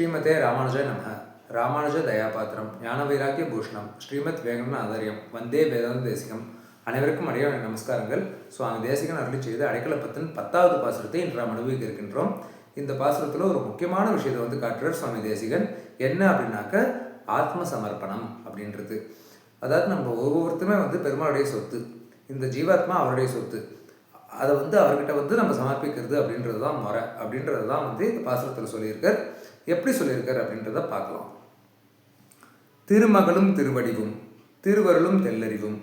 ஸ்ரீமதே ராமானுஜ நம ராமானுஜ தயாபாத்திரம் ஞான வைராக்கிய பூஷணம் ஸ்ரீமத் வேங்கன ஆதரியம் வந்தே வேதாந்த தேசிகம். அனைவருக்கும் அடையாள நமஸ்காரங்கள். ஸோ அந்த தேசிகன் அருளி செய்த அடைக்கலப்பத்தின் பத்தாவது பாசுரத்தை இன்று நாம் அனுபவிக்க இருக்கின்றோம். இந்த பாசுரத்தில் ஒரு முக்கியமான விஷயத்தை வந்து காட்டுறார் சுவாமி தேசிகன். என்ன அப்படின்னாக்க ஆத்ம சமர்ப்பணம் அப்படின்றது. அதாவது நம்ம ஒவ்வொருத்தருமே வந்து பெருமாளுடைய சொத்து இந்த ஜீவாத்மா அவருடைய சொத்து அதை வந்து அவர்கிட்ட வந்து நம்ம சமர்ப்பிக்கிறது அப்படின்றது தான் முறை. அப்படின்றது தான் வந்து இந்த பாசுரத்தில் சொல்லியிருக்கார். எப்படி சொல்லியிருக்கார் அப்படின்றத பார்க்கலாம். திருமகளும் திருவடிவும் திருவருளும் தெல்லறிவும்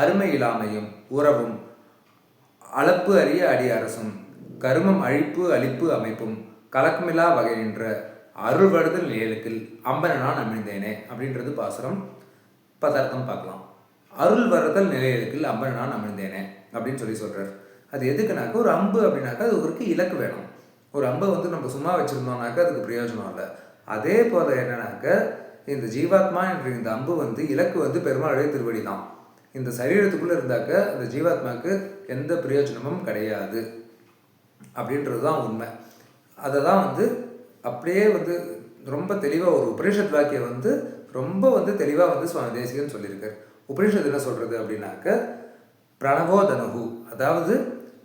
அருமை இலாமையும் உறவும் அளப்பு அறிய அடியரசும் கருமம் அழிப்பு அழிப்பு அமைப்பும் கலக்கமில்லா வகை நின்ற அருள்வடுதல் நிலையத்தில் அம்பனான் அமிழ்ந்தேனே அப்படின்றது பாசுரம். பதார்த்தம் பார்க்கலாம். அருள் வருதல் நிலையத்தில் அம்பனான் அமிழ்ந்தேனே அப்படின்னு சொல்லி சொல்கிறார் அது எதுக்குனாக்க ஒரு அம்பு அப்படின்னாக்கா அது ஒரு இலக்கு வேணும். ஒரு அம்பை வந்து நம்ம சும்மா வச்சுருந்தோம்னாக்கா அதுக்கு பிரயோஜனம் இல்லை. அதே போல் என்னன்னாக்க இந்த ஜீவாத்மா என்ற இந்த அம்பு வந்து இலக்கு வந்து பெருமாளுடைய திருவடி தான். இந்த சரீரத்துக்குள்ளே இருந்தாக்க அந்த ஜீவாத்மாவுக்கு எந்த பிரயோஜனமும் கிடையாது. அப்படின்றது தான் உண்மை. அதை தான் வந்து அப்படியே வந்து ரொம்ப தெளிவாக ஒரு உபனிஷத் வாக்கியம் வந்து ரொம்ப வந்து தெளிவாக வந்து சுவாமி தேசிகன் சொல்லியிருக்கார். உபனிஷத் என்ன சொல்கிறது அப்படின்னாக்க பிரணவோ தனுகு அதாவது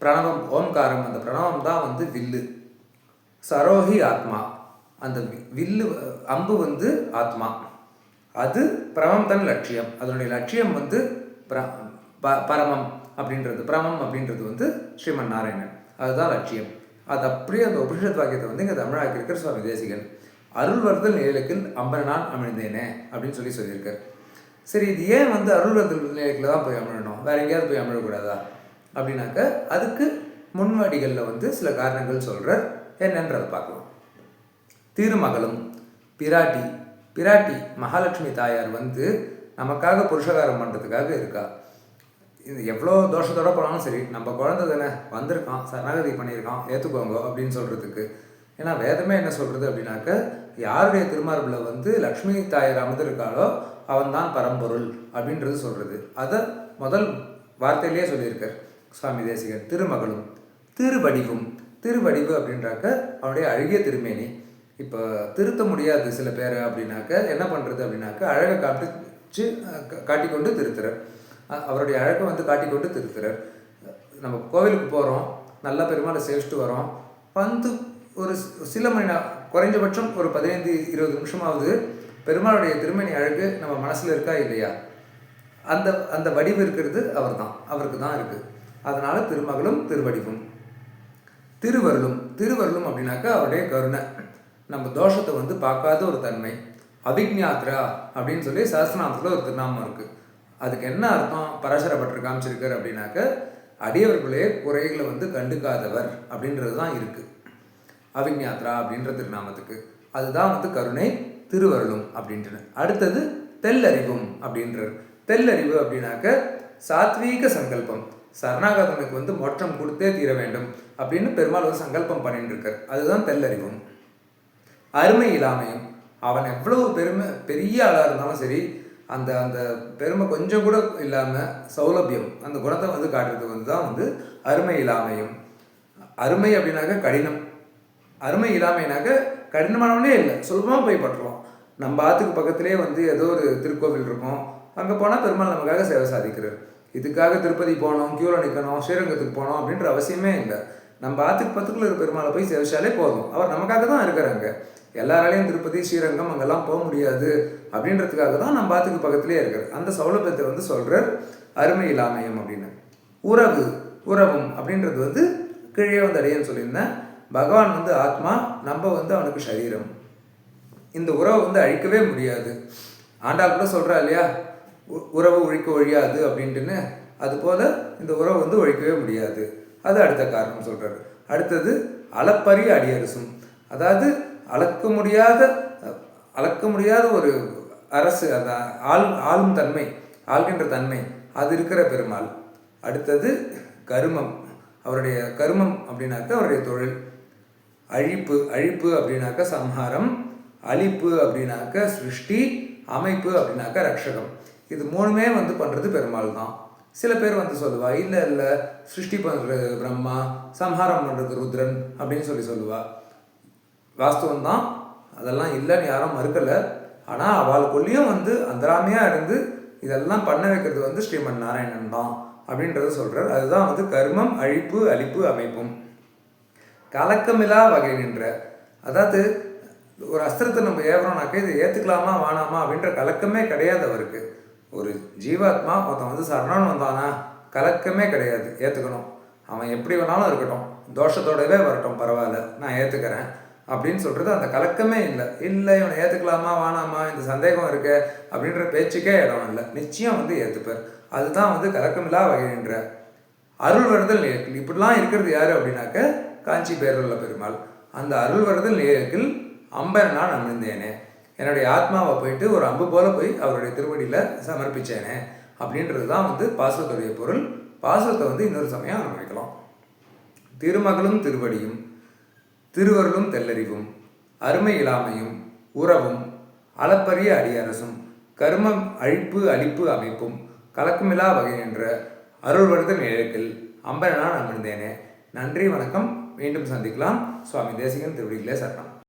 பிரணவம் ஓம்காரம் அந்த பிரணவம் தான் வந்து வில்லு. சரோஹி ஆத்மா. அந்த வில்லு அம்பு வந்து ஆத்மா. அது பிரமம் தன் லட்சியம். அதனுடைய லட்சியம் வந்து பிர- பரமம் அப்படின்றது. பிரமம் அப்படின்றது வந்து ஸ்ரீமன் நாராயணன் அதுதான் லட்சியம். அது அப்படியே அந்த உபனிஷத் வாக்கியத்தை வந்து இங்கே தமிழாக்கி இருக்கிற சுவாமி தேசிகன். அருள் வருதல் நிலையத்தில் அம்பரனான் அமிழ்ந்தேனே அப்படின்னு சொல்லி சொல்லியிருக்கார். சரி இது ஏன் வந்து அருள் வருதல் நிலையத்தில் தான் போய் அமிழணும்? வேற எங்கேயாவது போய் அமிழக்கூடாதா? அப்படின்னாக்க அதுக்கு முன்வாடிகளில் வந்து சில காரணங்கள் சொல்கிறார் என்னன்றதை பார்க்கலாம். திருமகளும் பிராட்டி பிராட்டி மகாலட்சுமி தாயார் வந்து நமக்காக புருஷகாரம் பண்ணுறதுக்காக இருக்கா. இது எவ்வளோ தோஷத்தோட போனாலும் சரி நம்ம குழந்தை தானே வந்திருக்கான் சரணாகதி பண்ணியிருக்கான் ஏற்றுக்கோங்க அப்படின்னு சொல்கிறதுக்கு ஏன்னா வேதமே என்ன சொல்கிறது அப்படின்னாக்க யாருடைய திருமார்பில் வந்து லக்ஷ்மி தாயார் அமர்ந்திருக்காளோ அவன் தான் பரம்பொருள் அப்படின்றது சொல்கிறது அதை முதல் வார்த்தையிலேயே சொல்லியிருக்கார். சுவாமி தேசிகர் திருமகளும் திருவடிவும் திருவடிவு அப்படின்றாக்க அவனுடைய அழகிய திருமேனி. இப்போ திருத்த முடியாது சில பேரை அப்படின்னாக்க என்ன பண்ணுறது அப்படின்னாக்க அழகை காட்டிச்சு காட்டிக்கொண்டு திருத்துறார். அவருடைய அழகை வந்து காட்டிக்கொண்டு திருத்துறார். நம்ம கோவிலுக்கு போகிறோம் நல்லா பெருமாளை சேவிச்சுட்டு வரோம். வந்து ஒரு சில மணி நேரம் குறைஞ்சபட்சம் ஒரு பதினைந்து இருபது நிமிஷமாவது பெருமாளுடைய திருமணி அழகு நம்ம மனசில் இருக்கா இல்லையா? அந்த அந்த வடிவு இருக்கிறது அவர் தான் அவருக்கு தான் இருக்குது அதனால் திருமகளும் திருவடிவும். திருவருளும் திருவருளும் அப்படின்னாக்கா அவருடைய கருணை. நம்ம தோஷத்தை வந்து பார்க்காத ஒரு தன்மை. அபிக்ஞாத்ரா அப்படின்னு சொல்லி சஹஸ்ரநாமத்தில் ஒரு திருநாமம் இருக்குது அதுக்கு என்ன அர்த்தம்? பராசரப்பட்டர் காமிச்சிருக்கார் அப்படின்னாக்க அடியவர்களே குறைகளை வந்து கண்டுக்காதவர் அப்படின்றது தான் இருக்குது அபிக்ஞாத்ரா அப்படின்ற திருநாமத்துக்கு. அதுதான் வந்து கருணை திருவருளும் அப்படின்றது அடுத்தது தெல்லறிவும் அப்படின்றார். தெல்லறிவு அப்படின்னாக்க சாத்வீக சங்கல்பம். சரணாகதனுக்கு வந்து மோட்சம் கொடுத்தே தீர வேண்டும் அப்படின்னு பெருமாள் வந்து சங்கல்பம் பண்ணிட்டு இருக்கார் அதுதான் தெல்லறிவும். அருமை இல்லாமையும் அவன் எவ்வளவு பெருமை பெரிய ஆளாக இருந்தாலும் சரி அந்த அந்த பெருமை கொஞ்சம் கூட இல்லாமல் சௌலபியம் அந்த குணத்தை வந்து காட்டுறதுக்கு வந்து தான் வந்து அருமை இல்லாமையும் அருமை அப்படின்னாக்க கடினம். அருமை இல்லாமைனாக்க கடினமானவனே இல்லை சுலபமாக போய் பட்டுருவோம் நம்ம ஆற்றுக்கு பக்கத்திலே வந்து ஏதோ ஒரு திருக்கோவில் இருக்கும். அங்கே போனால் பெருமாள் நமக்காக சேவை சாதிக்கிறார். இதுக்காக திருப்பதி போகணும் கியூவில் நிற்கணும் ஸ்ரீரங்கத்துக்கு போகணும் அப்படின்ற அவசியமே இல்லை. நம்ம ஆத்துக்கு பத்துக்குள்ள இருக்கிற பெருமாளை போய் சேவிச்சாலே போதும். அவர் நமக்காக தான் இருக்கிறாங்க எல்லாராலையும் திருப்பதி ஸ்ரீரங்கம் அங்கெல்லாம் போக முடியாது அப்படின்றதுக்காக தான் நம்ம ஆத்துக்கு பக்கத்திலே இருக்கிற அந்த சௌலபியத்தை வந்து சொல்கிறார் அருமை இல்லாமயம் அப்படின்னு. உறவு உறவும் அப்படின்றது வந்து கீழே வந்து அடையன்னு சொல்லியிருந்தேன். பகவான் வந்து ஆத்மா நம்ம வந்து அவனுக்கு சரீரம். இந்த உறவை வந்து அழிக்கவே முடியாது. ஆண்டாள் கூட சொல்கிறா இல்லையா உறவு ஒழிக்க ஒழியாது அப்படின்ட்டுன்னு அதுபோல் இந்த உறவு வந்து ஒழிக்கவே முடியாது. அது அடுத்த காரணம் சொல்கிறாரு அடுத்தது அளப்பரிய அடியரசும். அதாவது அளக்க முடியாத அளக்க முடியாத ஒரு அரசு அந்த ஆள் ஆளும் தன்மை ஆள்கின்ற தன்மை அது இருக்கிற பெருமாள். அடுத்தது கருமம். அவருடைய கருமம் அப்படின்னாக்கா அவருடைய தொழில். அழிப்பு அழிப்பு அப்படின்னாக்க சம்ஹாரம். அழிப்பு அப்படின்னாக்க சிருஷ்டி. அமைப்பு அப்படின்னாக்க ரக்ஷகம் இது மூணுமே வந்து பண்ணுறது பெருமாள் தான் சில பேர் வந்து சொல்லுவா இல்லை இல்லை சிருஷ்டி பண்ணுறது பிரம்மா சம்ஹாரம் பண்ணுறது ருத்ரன் அப்படின்னு சொல்லி சொல்லுவா. வாஸ்தவம் தான் அதெல்லாம் இல்லைன்னு யாரும் மறுக்கலை. ஆனால் அவளுக்குள்ளேயும் வந்து அந்தராமையாக இருந்து இதெல்லாம் பண்ண வைக்கிறது வந்து ஸ்ரீமன் நாராயணன் தான் அப்படின்றத சொல்கிறார் அதுதான் வந்து கர்மம் அழிப்பு அழிப்பு அமைப்பும். கலக்கமில்லா வகை நின்ற அதாவது ஒரு அஸ்திரத்தை நம்ம ஏவுறோம்னாக்க இதை ஏற்றுக்கலாமா வானாமா அப்படின்ற கலக்கமே கிடையாது அவருக்கு. ஒரு ஜீவாத்மா ஒருத்தன் வந்து சரணன் வந்தானா கலக்கமே கிடையாது ஏற்றுக்கணும் அவன் எப்படி வேணாலும் இருக்கட்டும். தோஷத்தோடவே வரட்டும் பரவாயில்ல நான் ஏற்றுக்கிறேன் அப்படின்னு சொல்கிறது அந்த கலக்கமே இல்லை. இல்லை இவனை ஏற்றுக்கலாமா வேணாமா இந்த சந்தேகம் இருக்கு அப்படின்ற பேச்சுக்கே இடம் இல்லை. நிச்சயம் வந்து ஏற்றுப்பார் அதுதான் வந்து கலக்கமில்லா வகைன்ற அருள் வருதல் நிலையத்தில். இப்படிலாம் இருக்கிறது யார் அப்படின்னாக்க காஞ்சி பேருள்ள பெருமாள். அந்த அருள் வருதல் நிலையத்தில் அம்பரை நான் அமிழ்ந்தேனே என்னுடைய ஆத்மாவை போயிட்டு ஒரு அம்பு போல போய் அவருடைய திருவடியில் சமர்ப்பித்தேனே அப்படின்றது தான் வந்து பாசத்துடைய பொருள். பாசத்தை வந்து இன்னொரு சமயம் அனுபவிக்கலாம். திருமகளும் திருவடியும் திருவருளும் தெல்லறிவும் அருமை இலாமையும் உறவும் அளப்பரிய அடியரசும் கருமம் அழிப்பு அழிப்பு அமைப்பும் கலக்குமிலா வகை என்ற அருள்வருதல் நிழக்கில் அம்பரனான் அமர்ந்தேனே. நன்றி வணக்கம். மீண்டும் சந்திக்கலாம். சுவாமி தேசிகன் திருவடிகளே சரணம்.